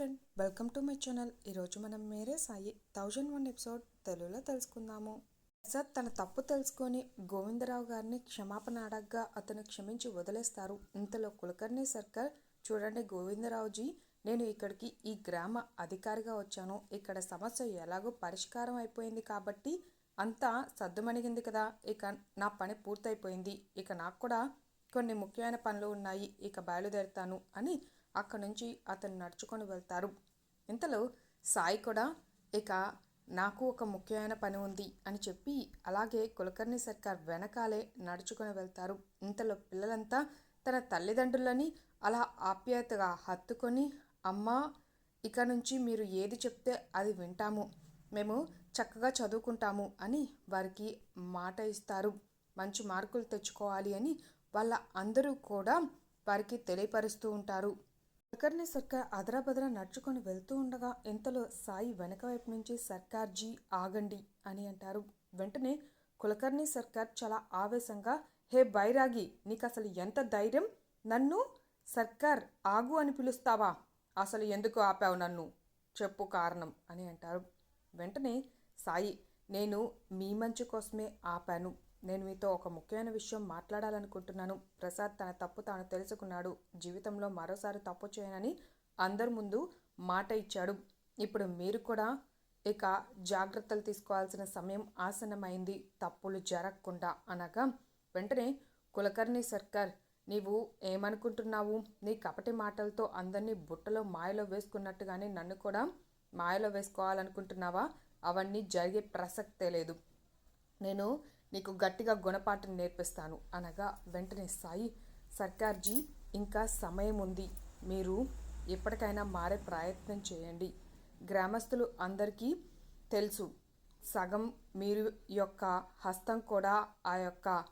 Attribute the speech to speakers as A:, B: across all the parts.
A: Friend welcome to my channel ఈరోజు మనం Mere Sai thousand one episode తెలుగులో తెలుసుకుందాము. ప్రసాద్ తన తప్పు తెలుసుకొని గోవిందరావు గారిని క్షమాపణ అడగ్గా అతను క్షమించి వదిలేస్తారు. ఇంతలో కులకర్ణి సర్కార్ చూడండి గోవిందరావుజీ నేను ఇక్కడికి ఈ గ్రామ అధికారిగా వచ్చాను. ఇక్కడ సమస్య ఎలాగో పరిష్కారం అయిపోయింది కాబట్టి అంతా సద్దుమణిగింది కదా. ఇక నా పని పూర్తయిపోయింది. ఇక నాకు కూడా కొన్ని ముఖ్యమైన పనులు ఉన్నాయి. ఇక బయలుదేరుతాను అని అక్కడి నుంచి అతను నడుచుకొని వెళ్తారు. ఇంతలో సాయి కూడా ఇక నాకు ఒక ముఖ్యమైన పని ఉంది అని చెప్పి అలాగే కులకర్ణి సర్కార్ వెనకాలే నడుచుకొని వెళ్తారు. ఇంతలో పిల్లలంతా తన తల్లిదండ్రులని అలా ఆప్యాయతగా హత్తుకొని అమ్మ ఇక నుంచి మీరు ఏది చెప్తే అది వింటాము. మేము చక్కగా చదువుకుంటాము అని వారికి మాట ఇస్తారు. మంచి మార్కులు తెచ్చుకోవాలి అని వాళ్ళ అందరూ కూడా వారికి తెలియపరుస్తూ ఉంటారు. కులకర్ణి సర్కార్ అదరాబదరా నడుచుకొని వెళ్తూ ఉండగా ఇంతలో సాయి వెనక వైపు నుంచి సర్కార్ జీ ఆగండి అని అంటారు. వెంటనే కులకర్ణి సర్కార్ చాలా ఆవేశంగా హే బైరాగి నీకు అసలు ఎంత ధైర్యం? నన్ను సర్కార్ ఆగు అని పిలుస్తావా? అసలు ఎందుకు ఆపావు నన్ను? చెప్పు కారణం అని అంటారు. వెంటనే సాయి నేను మీ మంచి కోసమే ఆపాను. నేను మీతో ఒక ముఖ్యమైన విషయం మాట్లాడాలనుకుంటున్నాను. ప్రసాద్ తన తప్పు తాను తెలుసుకున్నాడు. జీవితంలో మరోసారి తప్పు చేయనని అందరి ముందు మాట ఇచ్చాడు. ఇప్పుడు మీరు కూడా ఇక జాగ్రత్తలు తీసుకోవాల్సిన సమయం ఆసనమైంది తప్పులు జరగకుండా అనగా వెంటనే కులకర్ణి సర్కార్ నీవు ఏమనుకుంటున్నావు? నీ కపటి మాటలతో అందరినీ బుట్టలో మాయలో వేసుకున్నట్టుగానే నన్ను కూడా మాయలో వేసుకోవాలనుకుంటున్నావా? అవన్నీ జరిగే ప్రసక్తే లేదు. నేను నీకు గట్టిగా గుణపాఠం నేర్పిస్తాను. అనగా వెంటనే సాయి సర్కార్జీ ఇంకా సమయం ఉంది. మీరు ఎప్పటికైనా మారే ప్రయత్నం చేయండి. గ్రామస్తులు అందరికీ తెలుసు. సగం మీరు యొక్క హస్తం కూడా ఆ యొక్క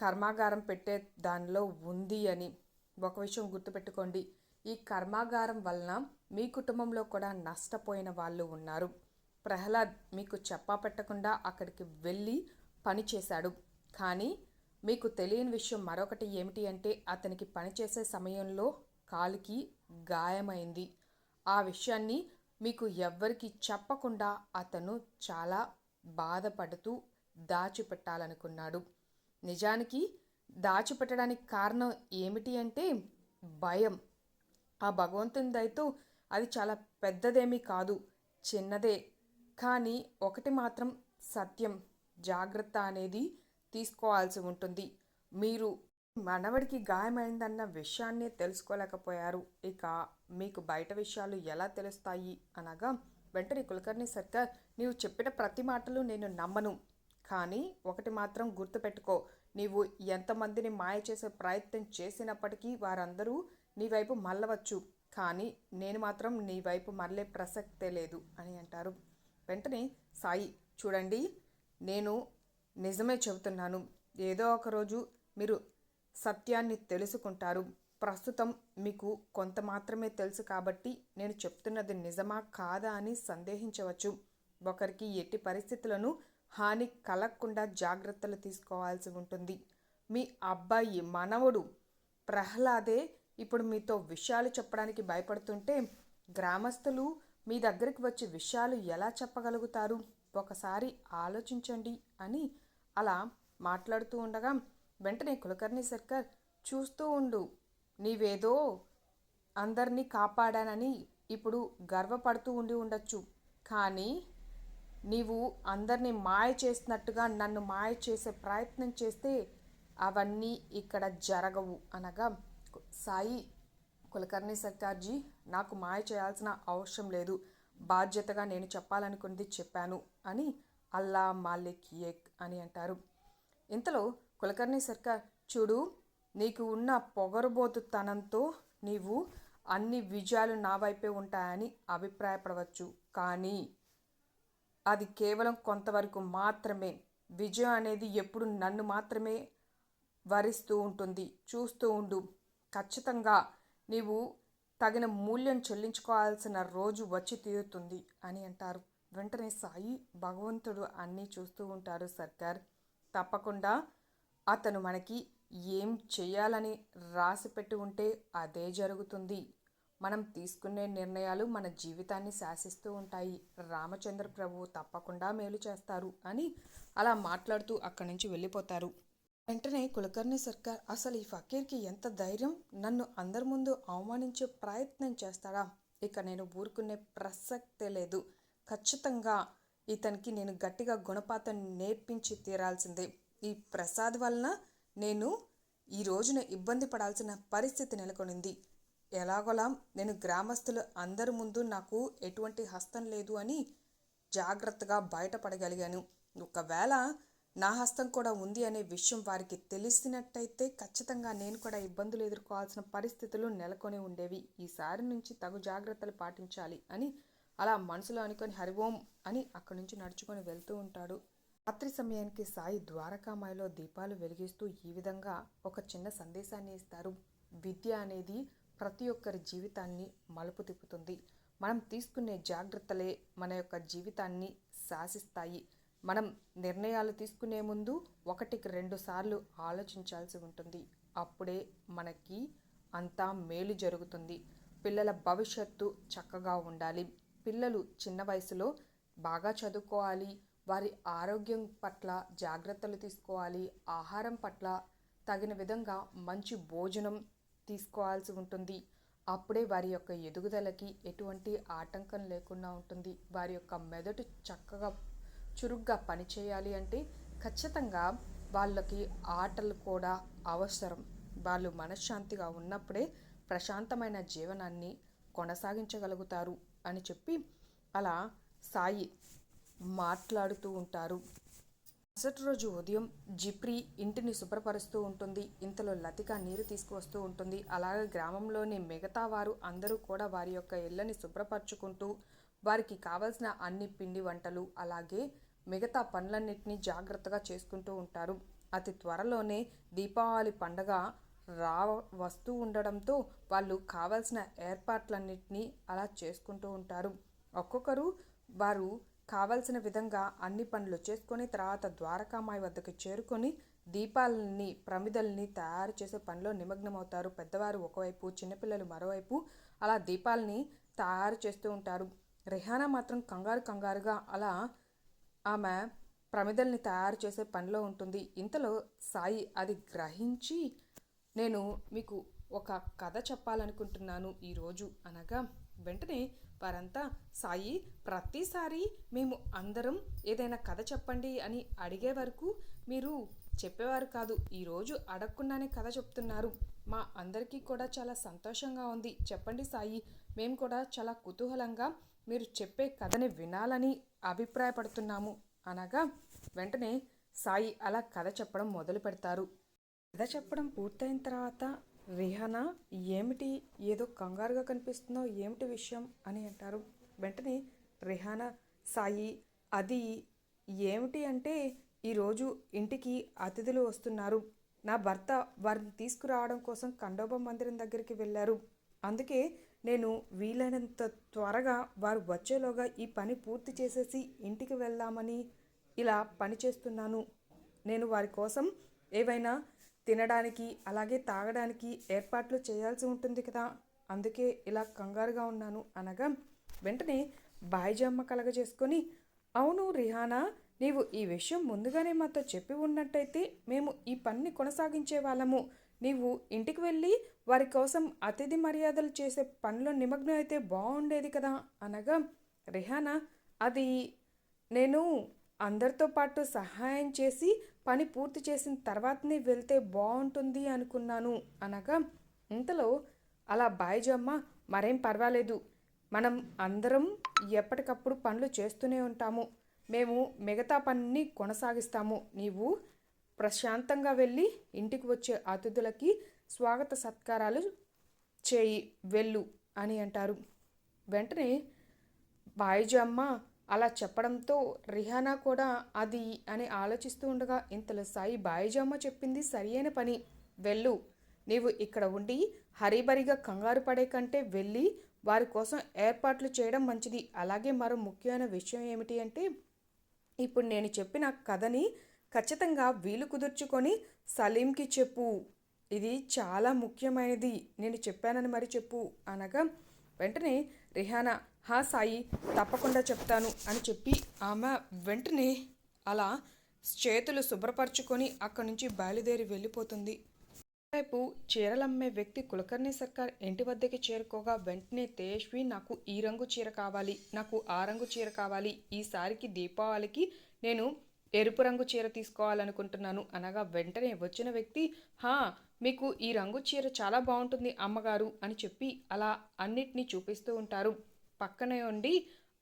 A: కర్మాగారం పెట్టే దానిలో ఉంది అని ఒక విషయం గుర్తుపెట్టుకోండి. ఈ కర్మాగారం వలన మీ కుటుంబంలో కూడా నష్టపోయిన వాళ్ళు ఉన్నారు. ప్రహ్లాద్ మీకు చెప్పా పెట్టకుండా అక్కడికి వెళ్ళి పని చేశాడు. కానీ మీకు తెలియని విషయం మరొకటి ఏమిటి అంటే అతనికి పనిచేసే సమయంలో కాలుకి గాయమైంది. ఆ విషయాన్ని మీకు ఎవ్వరికి చెప్పకుండా అతను చాలా బాధపడుతూ దాచిపెట్టాలనుకున్నాడు. నిజానికి దాచిపెట్టడానికి కారణం ఏమిటి అంటే భయం. ఆ భగవంతుని దయతో అది చాలా పెద్దదేమీ కాదు చిన్నదే. కానీ ఒకటి మాత్రం సత్యం. జాగ్రత్త అనేది తీసుకోవాల్సి ఉంటుంది. మీరు మనవడికి గాయమైందన్న విషయాన్ని తెలుసుకోలేకపోయారు. ఇక మీకు బయట విషయాలు ఎలా తెలుస్తాయి అనగా వెంటనే కులకర్ణి సర్కార్ నీవు చెప్పిన ప్రతి మాటలు నేను నమ్మను. కానీ ఒకటి మాత్రం గుర్తుపెట్టుకో నీవు ఎంతమందిని మాయ చేసే ప్రయత్నం చేసినప్పటికీ వారందరూ నీ వైపు మళ్ళవచ్చు. కానీ నేను మాత్రం నీ వైపు మళ్ళే ప్రసక్తే లేదు అని అంటారు. వెంటనే సాయి చూడండి. నేను నిజమే చెబుతున్నాను. ఏదో ఒకరోజు మీరు సత్యాన్ని తెలుసుకుంటారు. ప్రస్తుతం మీకు కొంత మాత్రమే తెలుసు కాబట్టి నేను చెప్తున్నది నిజమా కాదా అని సందేహించవచ్చు. ఒకరికి ఎట్టి పరిస్థితులను హాని కలగకుండా జాగ్రత్తలు తీసుకోవాల్సి ఉంటుంది. మీ అబ్బాయి మనవడు ప్రహ్లాదే ఇప్పుడు మీతో విషయాలు చెప్పడానికి భయపడుతుంటే గ్రామస్తులు మీ దగ్గరికి వచ్చి విషయాలు ఎలా చెప్పగలుగుతారు? ఒకసారి ఆలోచించండి అని అలా మాట్లాడుతూ ఉండగా వెంటనే కులకర్ణి సర్కార్ చూస్తూ ఉండు నీవేదో అందరినీ కాపాడానని ఇప్పుడు గర్వపడుతూ ఉండి ఉండొచ్చు. కానీ నీవు అందరినీ మాయ చేసినట్టుగా నన్ను మాయ చేసే ప్రయత్నం చేస్తే అవన్నీ ఇక్కడ జరగవు. అనగా సాయి కులకర్ణి సర్కార్జీ నాకు మాయ చేయాల్సిన అవసరం లేదు. బాధ్యతగా నేను చెప్పాలనుకున్నది చెప్పాను. అని అల్లా మాలిక్ ఏక్ అని అంటారు. ఇంతలో కులకర్ణి సర్కార్ చూడు నీకు ఉన్న పొగరుబోతుతనంతో నీవు అన్ని విజయాలు నా వైపే ఉంటాయని అభిప్రాయపడవచ్చు. కానీ అది కేవలం కొంతవరకు మాత్రమే. విజయం అనేది ఎప్పుడు నన్ను మాత్రమే వరిస్తూ ఉంటుంది. చూస్తూ ఉండు. ఖచ్చితంగా నీవు తగిన మూల్యం చెల్లించుకోవాల్సిన రోజు వచ్చి తీరుతుంది అని అంటారు. వెంటనే సాయి భగవంతుడు అన్నీ చూస్తూ ఉంటారు సర్కార్. తప్పకుండా అతను మనకి ఏం చేయాలని రాసి పెట్టి ఉంటే అదే జరుగుతుంది. మనం తీసుకునే నిర్ణయాలు మన జీవితాన్ని శాసిస్తూ ఉంటాయి. రామచంద్ర ప్రభువు తప్పకుండా మేలు చేస్తారు అని అలా మాట్లాడుతూ అక్కడి నుంచి వెళ్ళిపోతారు. వెంటనే కులకర్ణి సర్కార్ అసలు ఈ ఫకీర్కి ఎంత ధైర్యం? నన్ను అందరి ముందు అవమానించే ప్రయత్నం చేస్తాడా? ఇక నేను ఊరుకునే ప్రసక్తే లేదు. ఖచ్చితంగా ఇతనికి నేను గట్టిగా గుణపాతం నేర్పించి తీరాల్సిందే. ఈ ప్రసాద్ వలన నేను ఈ రోజున ఇబ్బంది పడాల్సిన పరిస్థితి నెలకొనింది. ఎలాగోలా నేను గ్రామస్తులు అందరి ముందు నాకు ఎటువంటి హస్తం లేదు అని జాగ్రత్తగా బయటపడగలిగాను. ఒకవేళ నా హస్తం కూడా ఉంది అనే విషయం వారికి తెలిసినట్టయితే ఖచ్చితంగా నేను కూడా ఇబ్బందులు ఎదుర్కోవాల్సిన పరిస్థితులు నెలకొని ఉండేవి. ఈసారి నుంచి తగు జాగ్రత్తలు పాటించాలి అని అలా మనసులో అనుకొని హరిఓం అని అక్కడి నుంచి నడుచుకొని వెళ్తూ ఉంటాడు. రాత్రి సమయానికి సాయి ద్వారకామాయిలో దీపాలు వెలిగిస్తూ ఈ విధంగా ఒక చిన్న సందేశాన్ని ఇస్తారు. విద్య అనేది ప్రతి ఒక్కరి జీవితాన్ని మలుపు తిప్పుతుంది. మనం తీసుకునే జాగ్రత్తలే మన యొక్క జీవితాన్ని శాసిస్తాయి. మనం నిర్ణయాలు తీసుకునే ముందు ఒకటికి రెండు సార్లు ఆలోచించాల్సి ఉంటుంది. అప్పుడే మనకి అంతా మేలు జరుగుతుంది. పిల్లల భవిష్యత్తు చక్కగా ఉండాలి. పిల్లలు చిన్న వయసులో బాగా చదువుకోవాలి వారి ఆరోగ్యం పట్ల జాగ్రత్తలు తీసుకోవాలి ఆహారం పట్ల తగిన విధంగా మంచి భోజనం తీసుకోవాల్సి ఉంటుంది. అప్పుడే వారి యొక్క ఎదుగుదలకి ఎటువంటి ఆటంకం లేకుండా ఉంటుంది. వారి యొక్క మెదడు చక్కగా చురుగ్గా పనిచేయాలి అంటే ఖచ్చితంగా వాళ్ళకి ఆటలు కూడా అవసరం. వాళ్ళు మనశ్శాంతిగా ఉన్నప్పుడే ప్రశాంతమైన జీవనాన్ని కొనసాగించగలుగుతారు. అని చెప్పి అలా సాయి మాట్లాడుతూ ఉంటారు. మరుసటి రోజు ఉదయం జిప్రి ఇంటిని శుభ్రపరుస్తూ ఉంటుంది. ఇంతలో లతిక నీరు తీసుకువస్తూ ఉంటుంది. అలాగే గ్రామంలోని మిగతా వారు అందరూ కూడా వారి యొక్క ఇళ్ళని శుభ్రపరచుకుంటూ వారికి కావలసిన అన్ని పిండి వంటలు అలాగే మిగతా పనులన్నింటినీ జాగ్రత్తగా చేసుకుంటూ ఉంటారు. అతి త్వరలోనే దీపావళి పండగ రా వస్తూ ఉండడంతో వాళ్ళు కావలసిన ఏర్పాట్లన్నింటినీ అలా చేసుకుంటూ ఉంటారు. ఒక్కొక్కరు వారు కావలసిన విధంగా అన్ని పనులు చేసుకొని తర్వాత ద్వారకామాయి వద్దకు చేరుకొని దీపాలని ప్రమిదల్ని తయారు చేసే పనిలో నిమగ్నమవుతారు. పెద్దవారు ఒకవైపు చిన్నపిల్లలు మరోవైపు అలా దీపాలని తయారు చేస్తూ ఉంటారు. రెహానా మాత్రం కంగారు కంగారుగా అలా ఆమె ప్రమిదల్ని తయారు చేసే పనిలో ఉంటుంది. ఇంతలో సాయి అది గ్రహించి నేను మీకు ఒక కథ చెప్పాలనుకుంటున్నాను ఈరోజు. అనగా వెంటనే వారంతా సాయి ప్రతిసారి మేము అందరం ఏదైనా కథ చెప్పండి అని అడిగే వరకు మీరు చెప్పేవారు కాదు. ఈరోజు అడగకుండానే కథ చెప్తున్నారు. మా అందరికీ కూడా చాలా సంతోషంగా ఉంది. చెప్పండి సాయి మేము కూడా చాలా కుతూహలంగా మీరు చెప్పే కథని వినాలని అభిప్రాయపడుతున్నాము. అనగా వెంటనే సాయి అలా కథ చెప్పడం మొదలు పెడతారు కథ చెప్పడం పూర్తయిన తర్వాత రిహానా ఏమిటి? ఏదో కంగారుగా కనిపిస్తుందో ఏమిటి విషయం? అని అంటారు. వెంటనే రిహానా సాయి అది ఏమిటి అంటే ఈరోజు ఇంటికి అతిథులు వస్తున్నారు. నా భర్త వారిని తీసుకురావడం కోసం కండోబ మందిరం దగ్గరికి వెళ్ళారు. అందుకే నేను వీలైనంత త్వరగా వారు వచ్చేలోగా ఈ పని పూర్తి చేసేసి ఇంటికి వెళ్దామని ఇలా పని చేస్తున్నాను. నేను వారి కోసం ఏవైనా తినడానికి అలాగే తాగడానికి ఏర్పాట్లు చేయాల్సి ఉంటుంది కదా. అందుకే ఇలా కంగారుగా ఉన్నాను అనగా వెంటనే బాయిజమ్మ కలగజేసుకొని అవును రిహానా నీవు ఈ విషయం ముందుగానే మాతో చెప్పి ఉన్నట్టయితే మేము ఈ పనిని కొనసాగించే వాళ్ళము. నీవు ఇంటికి వెళ్ళి వారి కోసం అతిథి మర్యాదలు చేసే పనిలో నిమగ్నం అయితే బాగుండేది కదా. అనగా రిహానా అది నేను అందరితో పాటు సహాయం చేసి పని పూర్తి చేసిన తర్వాతనే వెళ్తే బాగుంటుంది అనుకున్నాను. అనగా ఇంతలో అలా బాయిజమ్మ మరేం పర్వాలేదు. మనం అందరం ఎప్పటికప్పుడు పనులు చేస్తూనే ఉంటాము. మేము మిగతా పనిని కొనసాగిస్తాము. నీవు ప్రశాంతంగా వెళ్ళి ఇంటికి వచ్చే అతిథులకి స్వాగత సత్కారాలు చేయి వెళ్ళు అని అంటారు. వెంటనే బాయిజమ్మ అలా చెప్పడంతో రిహానా కూడా అది అని ఆలోచిస్తూ ఉండగా ఇంతలో సాయి బాయిజమ్మ చెప్పింది సరియైన పని. వెళ్ళు నీవు ఇక్కడ ఉండి హరీబరిగా కంగారు పడే కంటే వెళ్ళి వారి కోసం ఏర్పాట్లు చేయడం మంచిది. అలాగే మరో ముఖ్యమైన విషయం ఏమిటి అంటే ఇప్పుడు నేను చెప్పిన కథని ఖచ్చితంగా వీలు కుదుర్చుకొని సలీంకి చెప్పు. ఇది చాలా ముఖ్యమైనది. నేను చెప్పానని మరి చెప్పు అనగా వెంటనే రిహానా హా సాయి తప్పకుండా చెప్తాను అని చెప్పి ఆమె వెంటనే అలా చేతులు శుభ్రపరచుకొని అక్కడి నుంచి బయలుదేరి వెళ్ళిపోతుంది. వైపు చీరలమ్మే వ్యక్తి కులకర్ణి సర్కార్ ఇంటి వద్దకి చేరుకోగా వెంటనే తేజ్వి నాకు ఈ రంగు చీర కావాలి నాకు ఆ రంగు చీర కావాలి ఈసారికి దీపావళికి నేను ఎరుపు రంగు చీర తీసుకోవాలనుకుంటున్నాను అనగా వెంటనే వచ్చిన వ్యక్తి హా మీకు ఈ రంగు చీర చాలా బాగుంటుంది అమ్మగారు అని చెప్పి అలా అన్నిటినీ చూపిస్తూ ఉంటారు. పక్కనే ఉండి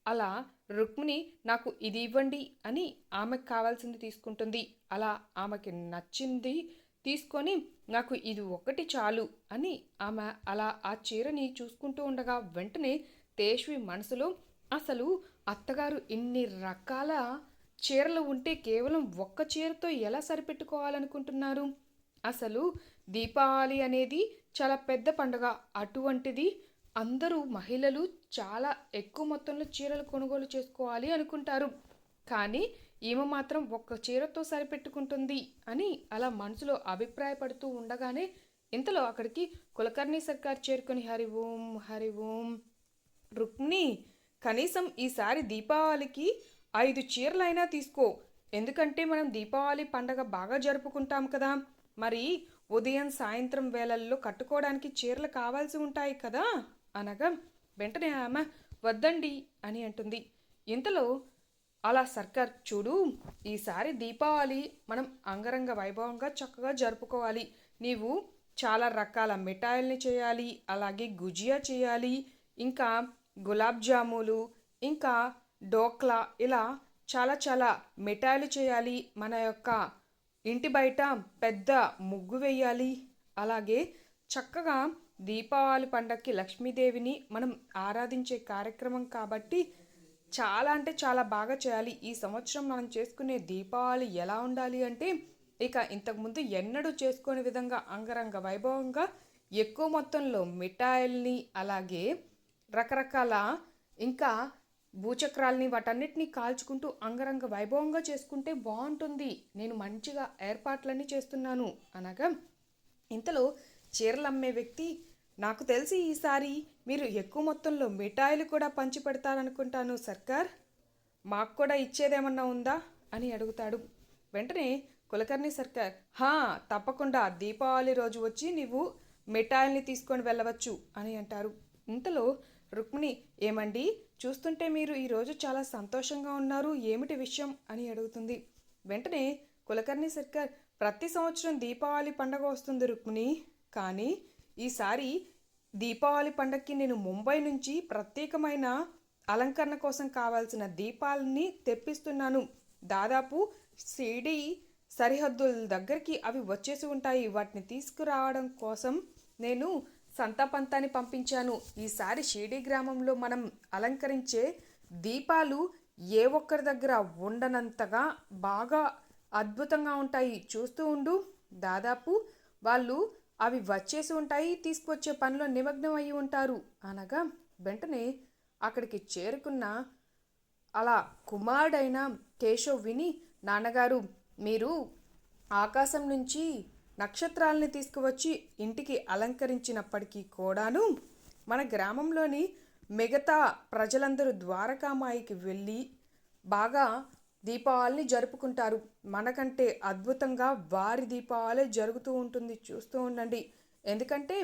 A: అలా రుక్మిణి నాకు ఇది ఇవ్వండి అని ఆమెకు కావాల్సింది తీసుకుంటుంది. అలా ఆమెకి నచ్చింది తీసుకొని నాకు ఇది ఒకటి చాలు అని ఆమె అలా ఆ చీరని చూసుకుంటూ ఉండగా వెంటనే తేష్వి మనసులో అసలు అత్తగారు ఇన్ని రకాల చీరలు ఉంటే కేవలం ఒక్క చీరతో ఎలా సరిపెట్టుకోవాలనుకుంటున్నారు? అసలు దీపావళి అనేది చాలా పెద్ద పండుగ. అటువంటిది అందరూ మహిళలు చాలా ఎక్కువ మొత్తంలో చీరలు కొనుగోలు చేసుకోవాలి అనుకుంటారు. కానీ ఈమె మాత్రం ఒక్క చీరతో సరిపెట్టుకుంటుంది అని అలా మనసులో అభిప్రాయపడుతూ ఉండగానే ఇంతలో అక్కడికి కులకర్ణి సర్కార్ చేరుకొని హరి ఓం హరి ఓం రుక్మిణి కనీసం ఈసారి దీపావళికి ఐదు చీరలైనా తీసుకో. ఎందుకంటే మనం దీపావళి పండగ బాగా జరుపుకుంటాం కదా. మరి ఉదయం సాయంత్రం వేళల్లో కట్టుకోవడానికి చీరలు కావాల్సి ఉంటాయి కదా? అనగా వెంటనే ఆమె వద్దండి అని అంటుంది. ఇంతలో అలా సర్కార్ చూడు ఈసారి దీపావళి మనం అంగరంగ వైభవంగా చక్కగా జరుపుకోవాలి. నీవు చాలా రకాల మిఠాయిల్ని చేయాలి అలాగే గుజియా చేయాలి ఇంకా గులాబ్ జాములు ఇంకా డోక్లా ఇలా చాలా చాలా మిఠాయిలు చేయాలి. మన యొక్క ఇంటి బయట పెద్ద ముగ్గు వేయాలి. అలాగే చక్కగా దీపావళి పండగకి లక్ష్మీదేవిని మనం ఆరాధించే కార్యక్రమం కాబట్టి చాలా అంటే చాలా బాగా చేయాలి. ఈ సంవత్సరం మనం చేసుకునే దీపావళి ఎలా ఉండాలి అంటే ఇక ఇంతకుముందు ఎన్నడూ చేసుకునే విధంగా అంగరంగ వైభవంగా ఎక్కువ మొత్తంలో మిఠాయిల్ని అలాగే రకరకాల ఇంకా భూచక్రాల్ని వాటన్నిటిని కాల్చుకుంటూ అంగరంగ వైభవంగా చేసుకుంటే బాగుంటుంది. నేను మంచిగా ఏర్పాట్లన్నీ చేస్తున్నాను. అనగా ఇంతలో చీరలు అమ్మే వ్యక్తి నాకు తెలిసి ఈసారి మీరు ఎక్కువ మొత్తంలో మిఠాయిలు కూడా పంచి పెడతారనుకుంటాను సర్కార్. మాకు కూడా ఇచ్చేదేమన్నా ఉందా? అని అడుగుతాడు. వెంటనే కులకర్ణి సర్కార్ హా తప్పకుండా దీపావళి రోజు వచ్చి నీవు మిఠాయిల్ని తీసుకొని వెళ్ళవచ్చు అని అంటారు. ఇంతలో రుక్మిణి ఏమండి చూస్తుంటే మీరు ఈరోజు చాలా సంతోషంగా ఉన్నారు. ఏమిటి విషయం అని అడుగుతుంది. వెంటనే కులకర్ణి సర్కార్ ప్రతి సంవత్సరం దీపావళి పండగ వస్తుంది రుక్మిణి. కానీ ఈసారి దీపావళి పండగకి నేను ముంబై నుంచి ప్రత్యేకమైన అలంకరణ కోసం కావాల్సిన దీపాలని తెప్పిస్తున్నాను. దాదాపు సిడి సరిహద్దుల దగ్గరికి అవి వచ్చేసి ఉంటాయి. వాటిని తీసుకురావడం కోసం నేను సంతాపంతాన్ని పంపించాను. ఈసారి షిరిడి గ్రామంలో మనం అలంకరించే దీపాలు ఏ ఒక్కరి దగ్గర ఉండనంతగా బాగా అద్భుతంగా ఉంటాయి. చూస్తూ ఉండు. దాదాపు వాళ్ళు అవి వచ్చేసి ఉంటాయి తీసుకొచ్చే పనిలో నిమగ్నం అయి ఉంటారు. అనగా వెంటనే అక్కడికి చేరుకున్న అలా కుమారుడైన కేశవ్ విని నాన్నగారు మీరు ఆకాశం నుంచి నక్షత్రాలని తీసుకువచ్చి ఇంటికి అలంకరించినప్పటికీ కూడాను మన గ్రామంలోని మిగతా ప్రజలందరూ ద్వారకామాయికి వెళ్ళి బాగా దీపావళిని జరుపుకుంటారు. మనకంటే అద్భుతంగా వారి దీపావళి జరుగుతూ ఉంటుంది. చూస్తూ ఉండండి. ఎందుకంటే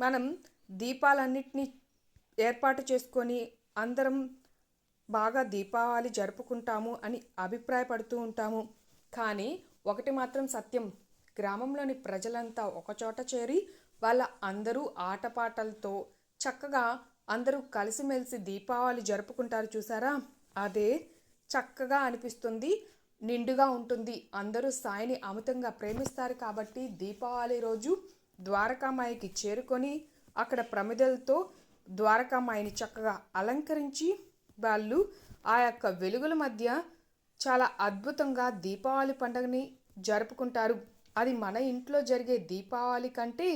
A: మనం దీపాలన్నిటినీ ఏర్పాటు చేసుకొని అందరం బాగా దీపావళి జరుపుకుంటాము అని అభిప్రాయపడుతూ ఉంటాము. కానీ ఒకటి మాత్రం సత్యం. గ్రామంలోని ప్రజలంతా ఒకచోట చేరి వాళ్ళ అందరూ ఆటపాటలతో చక్కగా అందరూ కలిసిమెలిసి దీపావళి జరుపుకుంటారు చూసారా? అదే చక్కగా అనిపిస్తుంది. నిండుగా ఉంటుంది. అందరూ సాయిని అమితంగా ప్రేమిస్తారు కాబట్టి దీపావళి రోజు ద్వారకామాయికి చేరుకొని అక్కడ ప్రమిదలతో ద్వారకామాయిని చక్కగా అలంకరించి వాళ్ళు ఆ యొక్క వెలుగుల మధ్య చాలా అద్భుతంగా దీపావళి పండుగని జరుపుకుంటారు. అది మన ఇంట్లో జరిగే దీపావళి కంటే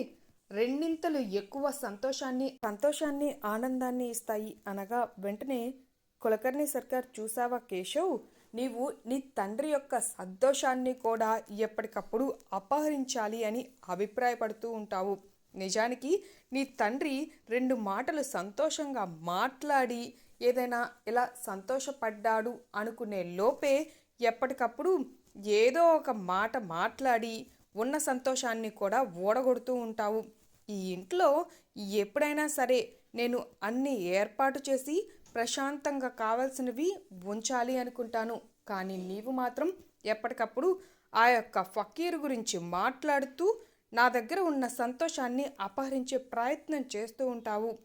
A: రెండింతలు ఎక్కువ సంతోషాన్ని సంతోషాన్ని ఆనందాన్ని ఇస్తాయి అనగా వెంటనే కులకర్ణి సర్కార్ చూసావా కేశవ్? నీవు నీ తండ్రి యొక్క సంతోషాన్ని కూడా ఎప్పటికప్పుడు అపహరించాలి అని అభిప్రాయపడుతూ ఉంటావు. నిజానికి నీ తండ్రి రెండు మాటలు సంతోషంగా మాట్లాడి ఏదైనా ఇలా సంతోషపడ్డాడు అనుకునే లోపే ఎప్పటికప్పుడు ఏదో ఒక మాట మాట్లాడి ఉన్న సంతోషాన్ని కూడా ఓడగొడుతూ ఉంటావు. ఈ ఇంట్లో ఎప్పుడైనా సరే నేను అన్ని ఏర్పాటు చేసి ప్రశాంతంగా కావాల్సినవి ఉంచాలి అనుకుంటాను. కానీ నీవు మాత్రం ఎప్పటికప్పుడు ఆ యొక్క ఫకీర్ గురించి మాట్లాడుతూ నా దగ్గర ఉన్న సంతోషాన్ని అపహరించే ప్రయత్నం చేస్తూ ఉంటావు.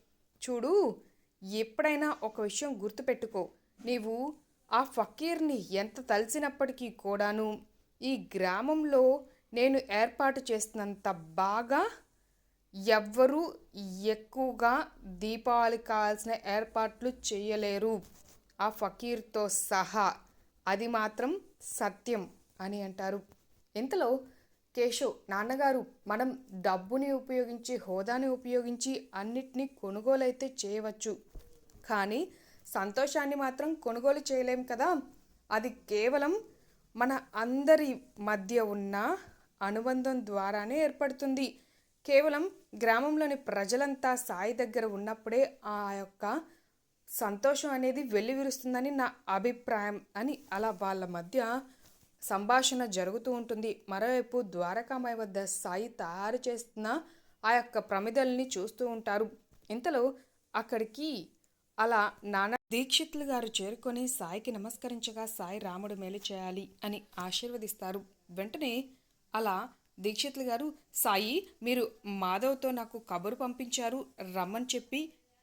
A: చూడు ఎప్పుడైనా ఒక విషయం గుర్తుపెట్టుకో. నీవు ఆ ఫకీర్ని ఎంత తలిసినప్పటికీ కూడాను ఈ గ్రామంలో నేను ఏర్పాటు చేసినంత బాగా ఎవ్వరూ ఎక్కువగా దీపావళి కావాల్సిన ఏర్పాట్లు చేయలేరు. ఆ ఫకీర్తో సహా అది మాత్రం సత్యం అని అంటారు. ఇంతలో కేశవ్ నాన్నగారు మనం డబ్బుని ఉపయోగించి హోదాని ఉపయోగించి అన్నిటినీ కొనుగోలైతే చేయవచ్చు. కానీ సంతోషాన్ని మాత్రం కొనుగోలు చేయలేం కదా. అది కేవలం మన అందరి మధ్య ఉన్న అనుబంధం ద్వారానే ఏర్పడుతుంది. కేవలం గ్రామంలోని ప్రజలంతా సాయి దగ్గర ఉన్నప్పుడే ఆ యొక్క సంతోషం అనేది వెల్లివిరుస్తుందని నా అభిప్రాయం అని అలా వాళ్ళ మధ్య సంభాషణ జరుగుతూ ఉంటుంది. మరోవైపు ద్వారకామాయి వద్ద సాయి తయారు చేస్తున్న ఆ యొక్క ప్రమిదల్ని చూస్తూ ఉంటారు. ఇంతలో అక్కడికి అలా నానా దీక్షితులు గారు చేరుకొని సాయికి నమస్కరించగా సాయి రాముడు మేలు చేయాలి అని ఆశీర్వదిస్తారు. వెంటనే అలా దీక్షితులు గారు సాయి మీరు మాధవ్తో నాకు కబురు పంపించారు రమ్మని చెప్పి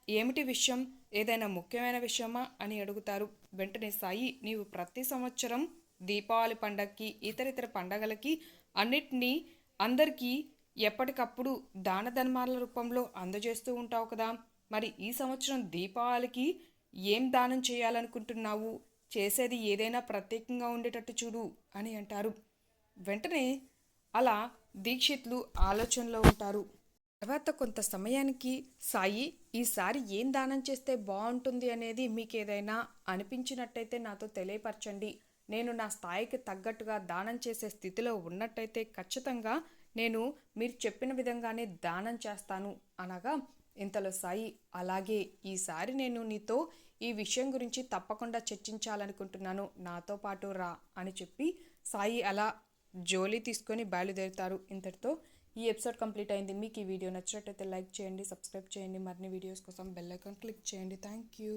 A: ఏమిటి విషయం? ఏదైనా ముఖ్యమైన విషయమా? అని అడుగుతారు. వెంటనే సాయి నీవు ప్రతి సంవత్సరం దీపావళి పండగకి ఇతర ఇతర పండగలకి అన్నిటినీ అందరికీ ఎప్పటికప్పుడు దాన ధర్మాల రూపంలో అందజేస్తూ ఉంటావు కదా. మరి ఈ సంవత్సరం దీపావళికి ఏం దానం చేయాలనుకుంటున్నావు? చేసేది ఏదైనా ప్రత్యేకంగా ఉండేటట్టు చూడు అని అంటారు. వెంటనే అలా దీక్షిత్లు ఆలోచనలో ఉంటారు. తర్వాత కొంత సమయానికి సాయి ఈసారి ఏం దానం చేస్తే బాగుంటుంది అనేది మీకు ఏదైనా అనిపించినట్టయితే నాతో తెలియపరచండి. నేను నా స్థాయికి తగ్గట్టుగా దానం చేసే స్థితిలో ఉన్నట్టయితే ఖచ్చితంగా నేను మీరు చెప్పిన విధంగానే దానం చేస్తాను అనగా ఇంతలో సాయి అలాగే ఈసారి నేను నీతో ఈ విషయం గురించి తప్పకుండా చర్చించాలనుకుంటున్నాను. నాతో పాటు రా అని చెప్పి సాయి అలా జోలీ తీసుకొని బయలుదేరుతారు. ఇంతటితో ఈ ఎపిసోడ్ కంప్లీట్ అయింది. మీకు ఈ వీడియో నచ్చినట్టయితే లైక్ చేయండి సబ్స్క్రైబ్ చేయండి. మరిన్ని వీడియోస్ కోసం బెల్ ఐకాన్ క్లిక్ చేయండి. Thank you.